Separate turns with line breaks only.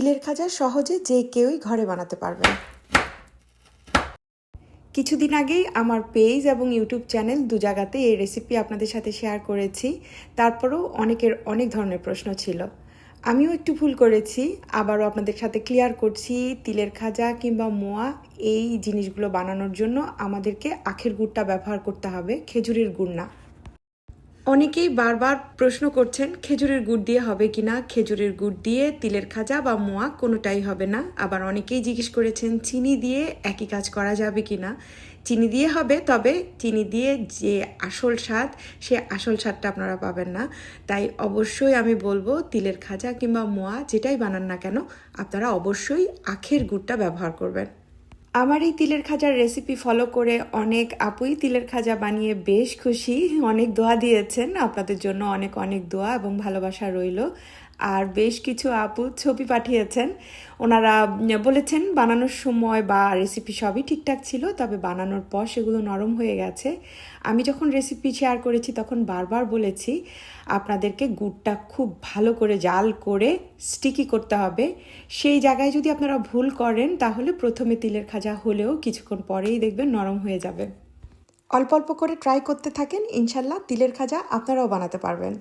তিলের খাজা সহজে যে কেউই ঘরে বানাতে পারবেন কিছুদিন আগেই আমার পেজ এবং ইউটিউব চ্যানেল দু জায়গাতে এই রেসিপি আপনাদের সাথে শেয়ার করেছি। তারপরেও অনেকের অনেক ধরনের প্রশ্ন ছিল। আমিও একটু ভুল করেছি, আবারও আপনাদের সাথে ক্লিয়ার করছি, তিলের খাজা কিংবা মোয়া, এই জিনিসগুলো বানানোর জন্য আমাদেরকে আখের গুড়টা ব্যবহার করতে হবে, খেজুরের গুড় না। অনেকেই বারবার প্রশ্ন করছেন, খেজুরের গুড় দিয়ে হবে কি না খেজুরের গুড় দিয়ে তিলের খাজা বা মোয়া কোনোটাই হবে না। আবার অনেকেই জিজ্ঞেস করেছেন, চিনি দিয়ে একই কাজ করা যাবে কি না চিনি দিয়ে হবে, তবে চিনি দিয়ে যে আসল স্বাদ, সে আসল স্বাদটা আপনারা পাবেন না। তাই অবশ্যই আমি বলব, তিলের খাজা কিংবা মোয়া যেটাই বানান না কেন, আপনারা অবশ্যই আখের গুড়টা ব্যবহার করবেন। আমার এই তিলের খাজার রেসিপি ফলো করে অনেক আপুই তিলের খাজা বানিয়ে বেশ খুশি। অনেক দোয়া দিয়েছেন। আপনাদের জন্য অনেক অনেক দোয়া এবং ভালোবাসা রইল। আর বেশ কিছু আপু ছবি পাঠিয়েছেন। ওনারা বলেছেন, বানানোর সময় বা রেসিপি সবই ঠিকঠাক ছিল, তবে বানানোর পর সেগুলো নরম হয়ে গেছে। আমি যখন রেসিপি শেয়ার করেছি, তখন বারবার বলেছি, আপনাদেরকে গুড়টা খুব ভালো করে জাল করে স্টিকি করতে হবে। সেই জায়গায় যদি আপনারা ভুল করেন, তাহলে প্রথমে তিলের খাজা হলেও কিছুক্ষণ পরেই দেখবেন নরম হয়ে যাবে। অল্প অল্প করে ট্রাই করতে থাকেন, ইনশাল্লাহ তিলের খাজা আপনারাও বানাতে পারবেন।